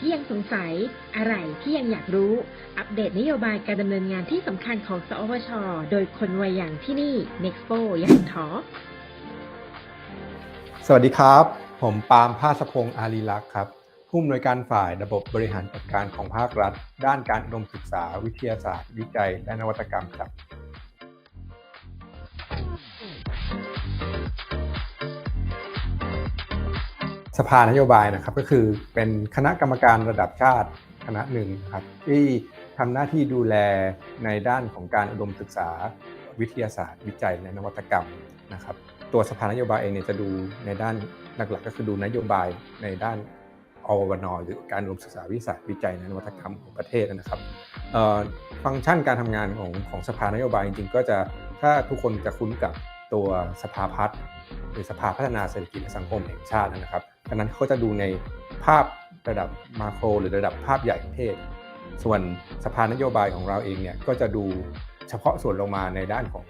ที่ยังสงสัย อะไรที่ยังอยากรู้ อัปเดตนโยบายการดำเนินงานที่สำคัญของสอวช โดยคนวัยอย่างที่นี่ Nexpo ยันทอสวัสดีครับ ผมปาล์มภาสพงศ์อารีลักษ์ครับ ผู้อำนวยการฝ่ายระบบบริหารจัดการของภาครัฐ ด้านการอุดมศึกษา วิทยาศาสตร์ วิจัย และนวัตกรรมครับ สภานโยบายนะครับก็คือเป็นคณะกรรมการระดับชาติคณะหนึ่งครับที่ทำหน้าที่ดูแลในด้านของการอุดมศึกษาวิทยาศาสตร์ วิจัยและนวัตกรรมนะครับ ตัวสภานโยบายเองเนี่ยจะดูในด้านหลักๆ ก็คือดูนโยบายในด้านอวนหรือการรวมศึกษาวิทยาศาสตร์วิจัยและนวัตกรรมของประเทศนะครับฟังก์ชันการทำงานของของสภานโยบายจริงๆ ก็จะถ้าทุกคนจะคุ้นกับตัวสภาพัฒน์หรือสภาพัฒนาเศรษฐกิจและสังคมแห่งชาตินะครับ ดังนั้นเขาจะดูในภาพระดับมาโคร หรือระดับภาพใหญ่ประเทศ ส่วนสภานโยบายของเราเองเนี่ยก็จะดูเฉพาะส่วนลงมาในด้านของ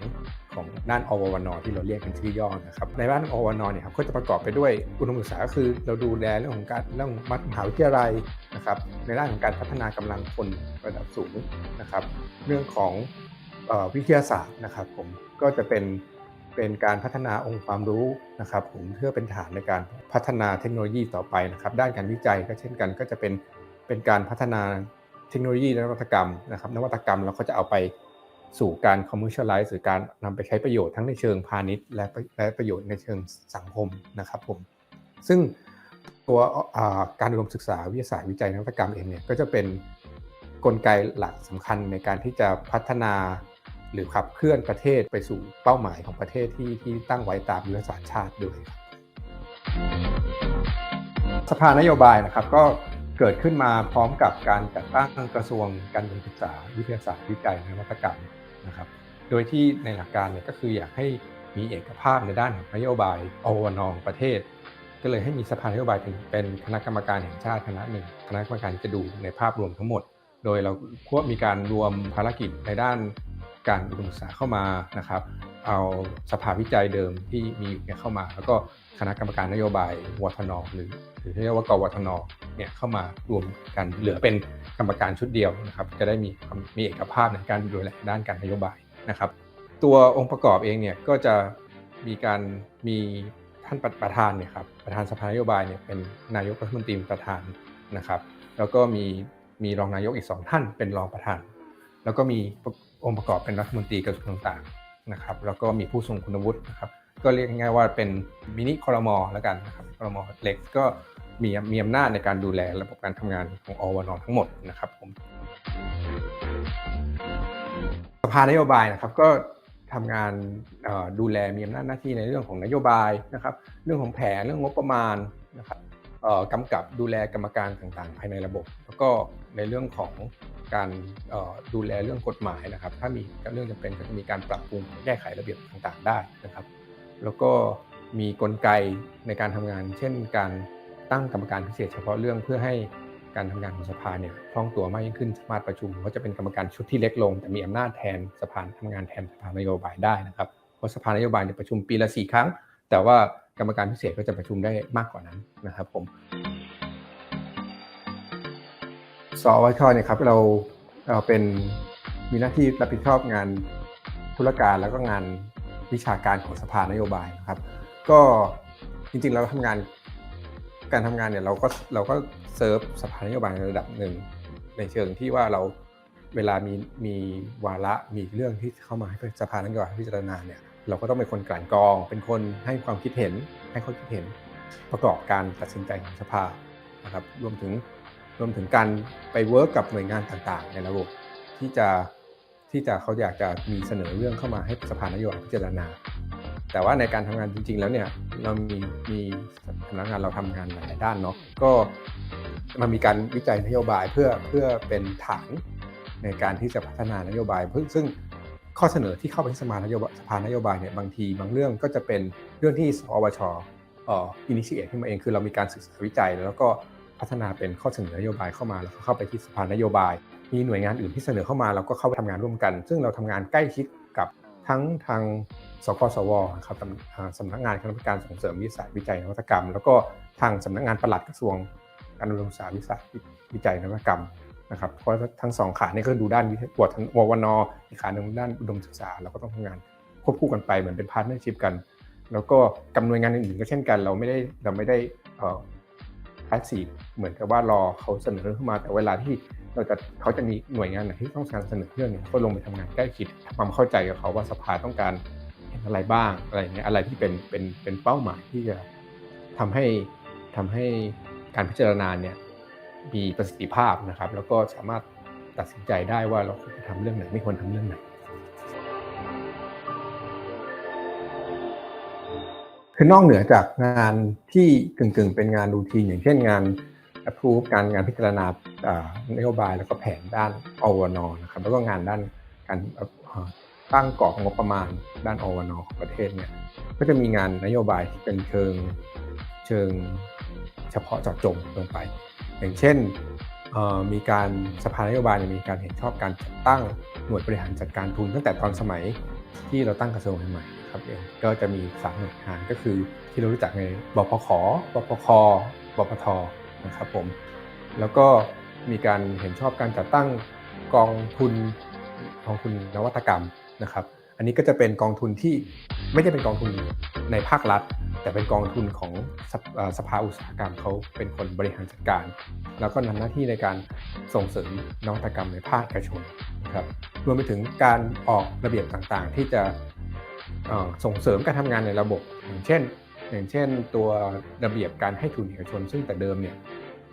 ของด้านอววนที่เราเรียกเป็นชื่อย่อนะครับในด้านอวนเนี่ยครับก็จะประกอบไปด้วยอุดมศึกษาก็คือเราดูแลเรื่องของการเรื่องมหาวิทยาลัยนะครับในด้านของการพัฒนากำลังคนระดับสูงนะครับ เรื่องของออวิทยาศาสตร์นะครับผมก็จะเป็น เป็นการพัฒนาองค์ความรู้นะครับผมเพื่อเป็นฐานในการพัฒนาเทคโนโลยีต่อไปนะครับ ด้านการวิจัยก็เช่นกันก็จะเป็นเป็นการพัฒนาเทคโนโลยีและนวัตกรรมนะครับ นวัตกรรมเราก็จะเอาไปสู่การ commercialize หรือการนำไปใช้ประโยชน์ทั้งในเชิงพาณิชย์ และและประโยชน์ในเชิงสังคมนะครับผมซึ่งตัวการอุดมศึกษาวิทยาศาสตร์วิจัยนวัตกรรมเองเนี่ยก็จะเป็นกลไกหลักสำคัญในการที่จะพัฒนา หรือขับเคลื่อนประเทศไปสู่เป้าหมายของประเทศที่ที่ตั้งไว้ตามยุทธศาสตร์ชาติด้วย สภานโยบายนะครับก็เกิดขึ้นมาพร้อมกับการจัดตั้งกระทรวงการศึกษาวิทยาศาสตร์วิจัยและนวัตกรรมนะครับ โดยที่ในหลักการเนี่ยก็คืออยากให้มีเอกภาพในด้านของนโยบายอวนองประเทศ ก็เลยให้มีสภานโยบายเป็นเป็นคณะกรรมการแห่งชาติคณะหนึ่งคณะกรรมการจะดูในภาพรวมทั้งหมด โดยเราควบมีการรวมภารกิจในด้าน การอุดมศึกษาเข้ามานะครับ เอาสภาวิจัยเดิมที่มีเข้ามา แล้วก็คณะกรรมการนโยบายวทนหรือหรือที่เรียกว่ากวทนเนี่ยเข้ามารวมกันเหลือเป็นกรรมการชุดเดียวนะครับ จะได้มีมีเอกภาพในการดูแลด้านการนโยบายนะครับ ตัวองค์ประกอบเองเนี่ยก็จะมีการมีท่านประธานเนี่ยครับประธานสภานโยบายเนี่ยเป็นนายกรัฐมนตรีประธานนะครับ แล้วก็มีมีรองนายกอีกสองท่านเป็นรองประธาน แล้วก็มี องค์ประกอบเป็นรัฐมนตรีกระทรวงต่างๆนะครับแล้วก็มีผู้ทรงคุณวุฒินะครับก็เรียกง่ายๆว่าเป็นมินิคอรมอแล้วกันนะครับคอรมอเล็กก็มีมีอำนาจในการดูแลระบบการทำงานของอวนทั้งหมดนะครับผมสภานโยบายนะครับก็ทำงานดูแลมีอำนาจหน้าที่ในเรื่องของนโยบายนะครับเรื่องของแผนเรื่องงบประมาณนะครับกำกับดูแลกรรมการต่างๆ ภายในระบบ แล้วก็ ในเรื่องของการดูแลเรื่องกฎหมายนะครับ ถ้ามีเรื่องจำเป็นก็จะมีการปรับปรุงแก้ไขระเบียบต่างๆ ได้นะครับ แล้วก็มีกลไกในการทำงาน เช่น การตั้งกรรมการพิเศษเฉพาะเรื่องเพื่อให้การทำงานของสภาเนี่ยคล่องตัวมากยิ่งขึ้นสามารถประชุมก็จะเป็นกรรมการชุดที่เล็กลง แต่มีอำนาจแทนสภาทำงานแทนสภานโยบายได้นะครับเพราะสภานโยบายเนี่ยประชุมปีละสี่ครั้ง แต่ว่ากรรมการพิเศษก็จะประชุมได้มากกว่านั้นนะครับผม สวชเนี่ยครับเราเราเป็นมีหน้าที่รับผิดชอบงานธุรการแล้วก็งานวิชาการของสภานโยบายนะครับ ก็จริงๆเราทำงานการทำงานเนี่ยเราก็เราก็เซิร์ฟสภานโยบายในระดับหนึ่งในเชิงที่ว่าเราเวลามีมีวาระมีเรื่องที่เข้ามาให้สภานโยบายพิจารณาเนี่ยเราก็ต้องเป็นคนกลั่นกรอง เป็นคนให้ความคิดเห็นให้ข้อคิดเห็นประกอบการตัดสินใจของสภานะครับรวมถึง รวมถึงการไปเวิร์กกับหน่วยงานต่างๆ ในระบบที่จะที่จะเขาอยากจะมีเสนอเรื่องเข้ามาให้สภานโยบายพิจารณา แต่ว่าในการทำงานจริง ๆ แล้วเนี่ยเรามีมีพนักงานเราทำงานหลายด้านเนาะก็มันมีการวิจัยนโยบายเพื่อเพื่อเป็นฐานในการที่จะพัฒนานโยบายเพิ่งซึ่งข้อเสนอที่เข้าไปสภานโยบายสภานโยบายเนี่ยบางทีบางเรื่องก็จะเป็นเรื่องที่สวชอออินิชิเอตขึ้นมาเองคือเรามีการศึกษาวิจัย แล้วก็ พัฒนาเป็นข้อเสนอนโยบายเข้ามาแล้วก็เข้าไปที่สภานโยบาย มีหน่วยงานอื่นที่เสนอเข้ามาเราก็เข้าไปทำงานร่วมกัน ซึ่งเราทำงานใกล้ชิดกับทั้งทางสกสวครับสำนักงานคณะกรรมการส่งเสริมวิสัยวิจัยนวัตกรรม แล้วก็ทางสำนักงานปลัดกระทรวงการอุดมศึกษาวิสัยวิจัยนวัตกรรมนะครับเพราะทั้งสองขาเนี่ยก็ดูด้านวิทยาบวทั้งววนอีกขาหนึ่งด้านอุดมศึกษาเราก็ต้องทำงานควบคู่กันไปเหมือนเป็นพาร์ทเนอร์ชิพกัน แล้วก็กับหน่วยงานอื่นๆก็เช่นกัน เราไม่ได้เราไม่ได้อ่อ พาสซีฟเหมือนกับว่ารอเขาเสนอเข้ามาแต่เวลาที่เราจะเขาจะมีหน่วยงานไหนที่ต้องการเสนอเรื่องเนี่ยก็ลงไปทำงานใกล้ชิดทำความเข้าใจกับเขาว่าสภาต้องการเห็นอะไรบ้างอะไรเงี้ยอะไรที่เป็นเป็นเป็นเป้าหมายที่จะทำให้ทำให้การพิจารณาเนี่ยมีประสิทธิภาพนะครับ แล้วก็สามารถตัดสินใจได้ว่าเราควรจะทำเรื่องไหนไม่ควรทำเรื่องไหน คือนอกเหนือจากงานที่กึ่งๆ เป็นงานรูทีนอย่างเช่นงาน approve การงานพิจารณานโยบายแล้วก็แผนด้านอวนนะครับแล้วก็งานด้านการตั้งกรอบงบประมาณด้านอวนของประเทศเนี่ยก็จะมีงานนโยบายที่เป็นเชิงเชิงเฉพาะเจาะจงลงไป อย่างเช่นมีการสภานโยบายมีการเห็นชอบการตั้งหน่วยบริหารจัดการทุนตั้งแต่ตอนสมัยที่เราตั้งกระทรวงใหม่ ครับเองก็จะมีสามหน่วยงานก็คือที่เรารู้จักในบพขบพคบพทนะครับผมแล้วก็มีการเห็นชอบการจัดตั้งกองทุนกองทุนนวัตกรรมนะครับ อันนี้ก็จะเป็นกองทุนที่ไม่ได้เป็นกองทุนในภาครัฐ แต่เป็นกองทุนของสภเอ่อสภาอุตสาหกรรมเขาเป็นคนบริหารจัดการ แล้วก็ทำหน้าที่ในการส่งเสริมนวัตกรรมในภาคเอกชนนะครับรวมไปถึงการออกระเบียบต่างๆ ที่จะ ส่งเสริมการทำงานในระบบ อย่างเช่น อย่างเช่นตัวระเบียบการให้ทุนเอกชน ซึ่งแต่เดิมเนี่ย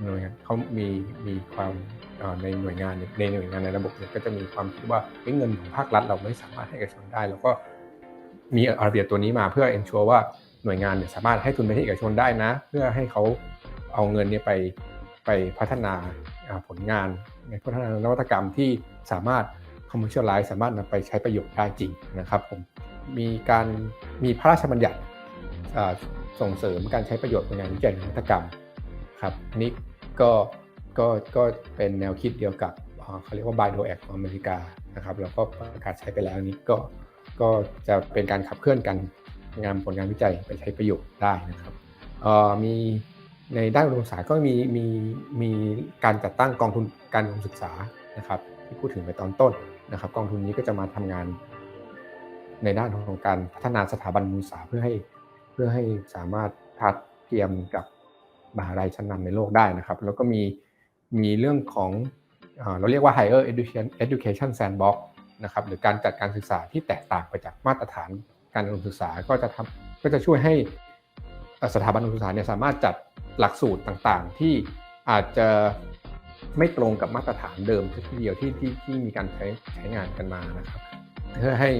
หน่วยงานเขามีมีความในหน่วยงานในหน่วยงานในระบบเนี่ยก็จะมีความคิดว่าเงินของภาครัฐเราไม่สามารถให้เอกชนได้ แล้วก็มีระเบียบตัวนี้มาเพื่อ ensure ว่าหน่วยงานเนี่ยสามารถให้ทุนไปให้เอกชนได้นะ เพื่อให้เขาเอาเงินเนี่ยไปไปพัฒนาอ่าผลงานในพัฒนานวัตกรรมที่สามารถ commercialize สามารถนำไปใช้ประโยชน์ได้จริงนะครับผมมีการมีพระราชบัญญัติส่งเสริมการใช้ประโยชน์ในงานวิจัยนวัตกรรมครับอันนี้ก็ก็ก็เป็นแนวคิดเดียวกับเขาเรียกว่า Bio Act ของอเมริกานะครับแล้วก็ประกาศใช้ไปแล้วนี้ก็ก็จะเป็นการขับเคลื่อนกันงานผลงานวิจัยไปใช้ประโยชน์ได้นะครับมีในด้านอุดมศึกษาก็มีมีมีการจัดตั้งกองทุนการอุดมศึกษานะครับ ที่พูดถึงไปตอนต้นนะครับ กองทุนนี้ก็จะมาทำงานในด้านของการพัฒนาสถาบันอุตสาเพื่อให้เพื่อให้สามารถทัดเทียมกับมหาลัยชั้นนำในโลกได้นะครับ แล้วก็มีมีเรื่องของเราเรียกว่า higher education education sandbox นะครับหรือการจัดการศึกษาที่แตกต่างไปจากมาตรฐานการอุดมศึกษาก็จะทำก็จะช่วยให้สถาบันอุดมศึกษาเนี่ยสามารถจัดหลักสูตรต่างๆ ที่อาจจะ ไม่ตรงกับมาตรฐานเดิมทีเดียวที่ที่ที่มีการใช้ใช้งานกันมานะครับเพื่อให้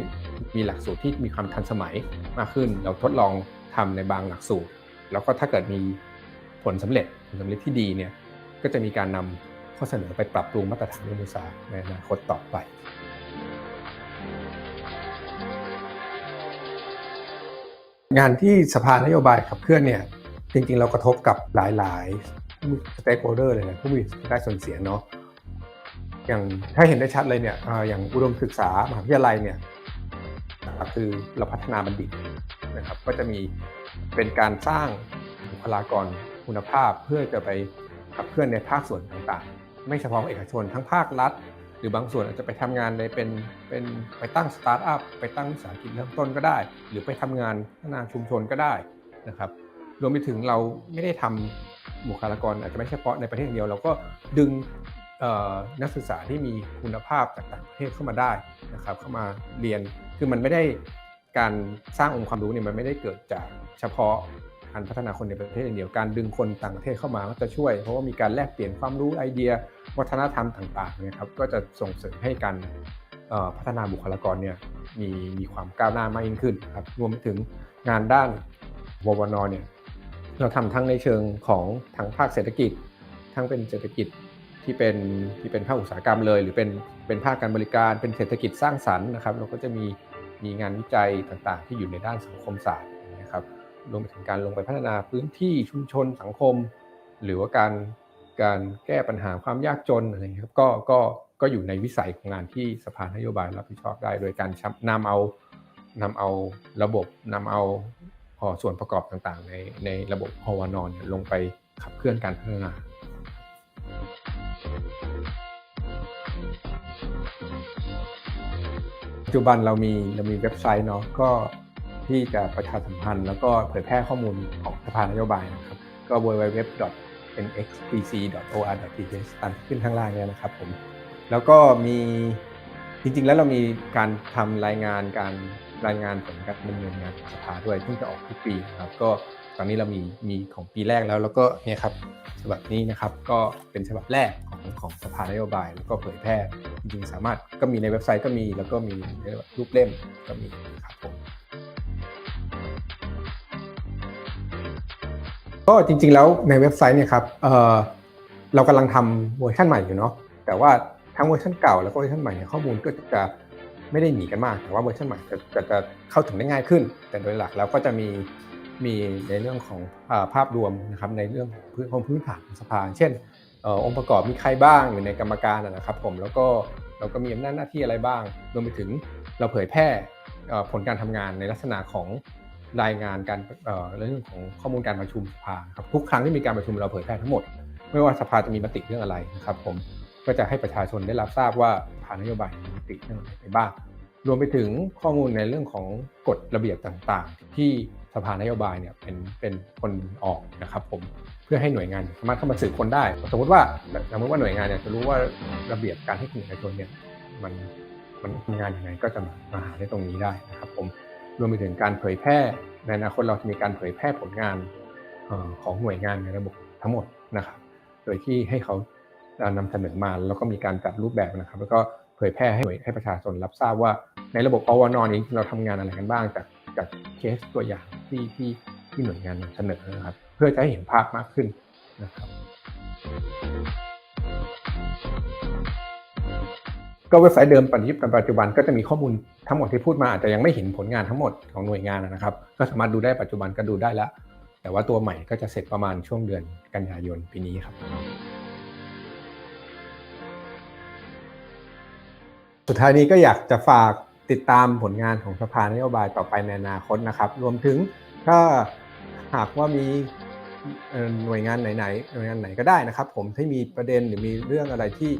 มีหลักสูตรที่มีความทันสมัยมากขึ้น เราทดลองทำในบางหลักสูตร แล้วก็ถ้าเกิดมีผลสำเร็จผลสำเร็จที่ดีเนี่ยก็จะมีการนำข้อเสนอไปปรับปรุงมาตรฐานอุตสาหในอนาคตต่อไปงานที่สภานโยบายขับเคลื่อนเนี่ยจริงๆ เรากระทบกับหลาย ๆ stakeholder เลยนะผู้มีได้ส่วนเสียเนาะอย่างถ้าเห็นได้ชัดเลยเนี่ยอย่างอุดมศึกษามหาวิทยาลัยเนี่ยคือเราพัฒนาบัณฑิตนะครับ ก็จะมีเป็นการสร้างบุคลากรคุณภาพเพื่อจะไปขับเคลื่อนในภาคส่วนต่างๆ ไม่เฉพาะเอกชนทั้งภาครัฐ หรือบางส่วนอาจจะไปทำงานในเป็นเป็นไปตั้งสตาร์ทอัพไปตั้งวิสาหกิจเริ่มต้นก็ได้ หรือไปทำงานพัฒนาชุมชนก็ได้นะครับ รวมไปถึงเราไม่ได้ทำ บุคลากรอาจจะไม่เฉพาะในประเทศเดียว เราก็ดึงนักศึกษาที่มีคุณภาพจากต่างประเทศเข้ามาได้นะครับ เข้ามาเรียนคือมันไม่ได้การสร้างองค์ความรู้เนี่ยมันไม่ได้เกิดจากเฉพาะการพัฒนาคนในประเทศอย่างเดียวการดึงคนต่างประเทศเข้ามาก็จะช่วย เพราะว่ามีการแลกเปลี่ยนความรู้ไอเดีย วัฒนธรรมต่างๆเนี่ยครับก็จะส่งเสริมให้การพัฒนาบุคลากรเนี่ยมีมีความก้าวหน้า มากยิ่งขึ้นครับรวมถึงงานด้านววนเนี่ย เราทำทั้งในเชิงของทางภาคเศรษฐกิจ ทั้งเป็นเศรษฐกิจที่เป็นที่เป็นภาคอุตสาหกรรมเลย หรือเป็นเป็นภาคการบริการเป็นเศรษฐกิจสร้างสรรค์นะครับ เราก็จะมีมีงานวิจัยต่างๆ ที่อยู่ในด้านสังคมศาสตร์นะครับรวมไปถึงการลงไปพัฒนาพื้นที่ชุมชนสังคม หรือว่าการการแก้ปัญหาความยากจนอะไรเงี้ยครับก็ก็ก็อยู่ในวิสัยของงานที่สภานโยบายรับผิดชอบได้ โดยการนำเอานำเอาระบบนำเอา เอ่อส่วนประกอบต่างๆ ในในระบบพวนอนลงไปขับเคลื่อนการพัฒนาปัจจุบันเรามีเรามีเว็บไซต์เนาะก็ที่จะประชาสัมพันธ์ แล้วก็เผยแพร่ข้อมูลของสภานโยบายนะครับ ก็ www.nxpc.or.th ตามขึ้นข้างล่างเนี่ยนะครับผมแล้วก็มีจริงๆแล้วเรามีการทำรายงานการ รายงานผลการดำเนินงานของสภาด้วยซึ่งจะออกทุกปีครับก็ตอนนี้เรามีมีของปีแรกแล้ว แล้วก็เนี่ยครับฉบับนี้นะครับก็เป็นฉบับแรกของของสภานโยบาย แล้วก็เผยแพร่จริงๆสามารถก็มีในเว็บไซต์ก็มี แล้วก็มีในรูปเล่มก็มีครับผมก็จริงๆแล้วในเว็บไซต์เนี่ยครับเออเรากำลังทำเวอร์ชันใหม่อยู่เนาะแต่ว่าทั้งเวอร์ชันเก่าแล้วก็เวอร์ชันใหม่เนี่ยข้อมูลก็จะ ไม่ได้หนีกันมาก แต่ว่าเวอร์ชันใหม่จะจะจะเข้าถึงได้ง่ายขึ้น แต่โดยหลักแล้วก็จะมีมีในเรื่องของอภาพรวมนะครับในเรื่องของพื้นของพื้นฐานของสภา เช่นอองค์ประกอบมีใครบ้างอยู่ในกรรมการนะครับ ผมแล้วก็เราก็มีอำนาจหน้าที่อะไรบ้างรวมไปถึงเราเผยแพร่ผลการทำงานในลักษณะของรายงานการเอ่อเรื่องของข้อมูลการประชุมสภาครับทุกครั้งที่มีการประชุมเราเผยแพร่ทั้งหมด ไม่ว่าสภาจะมีมติเรื่องอะไรนะครับผม ก็จะให้ประชาชนได้รับทราบว่าสภานโยบายมีติเรื่องอะไรไปบ้าง รวมไปถึงข้อมูลในเรื่องของกฎระเบียบต่างๆ ที่สภานโยบายเนี่ยเป็นเป็นคนออกนะครับผมเพื่อให้หน่วยงานสามารถเข้ามาสืบค้นได้ สมมติว่าสมมติว่าหน่วยงานเนี่ยจะรู้ว่าระเบียบการให้ความเอกชนเนี่ยมันมันทำงานยังไงก็จะมาหาได้ตรงนี้ได้นะครับผมรวมไปถึงการเผยแพร่ในอนาคตเราจะมีการเผยแพร่ผลงานของหน่วยงานในระบบทั้งหมดนะครับ โดยที่ให้เขา นำเสนอมาแล้วก็มีการจัดรูปแบบนะครับ แล้วก็เผยแพร่ให้หน่วยให้ประชาชนรับทราบว่า ในระบบอวนนี้ เราทำงานอะไรกันบ้างจากจากเคสตัวอย่างที่ที่ที่หน่วยงานนำเสนอนะครับ เพื่อจะให้เห็นภาพมากขึ้นนะครับ ก็เว็บไซต์เดิมปัจจุบันก็จะมีข้อมูลทั้งหมดที่พูดมาอาจจะยังไม่เห็นผลงานทั้งหมดของหน่วยงานนะครับ ก็สามารถดูได้ปัจจุบันก็ดูได้แล้วแต่ว่าตัวใหม่ก็จะเสร็จประมาณช่วงเดือนกันยายนปีนี้ครับ สุดท้ายนี้ก็อยากจะฝากติดตามผลงานของสภานโยบายต่อไปในอนาคตนะครับ รวมถึงถ้าหากว่ามีหน่วยงานไหนๆหน่วยงานไหนก็ได้นะครับ ผมที่มีประเด็นหรือมีเรื่องอะไรที่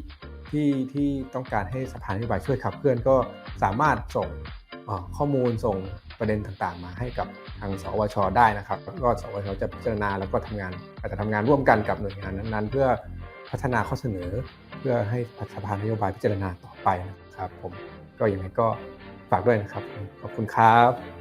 ที่ที่ต้องการให้สภานโยบายช่วยขับเคลื่อนก็สามารถส่งข้อมูลส่งประเด็นต่างๆ มาให้กับทางสวช ได้นะครับแล้วก็สวช จะพิจารณาแล้วก็ทำงานอาจจะทำงานร่วมกันกับหน่วยงานนั้นๆ เพื่อพัฒนาข้อเสนอ เพื่อให้สภานโยบายพิจารณาต่อไปนะ ครับผมก็ยังไงก็ฝากด้วยนะครับ ขอบคุณครับ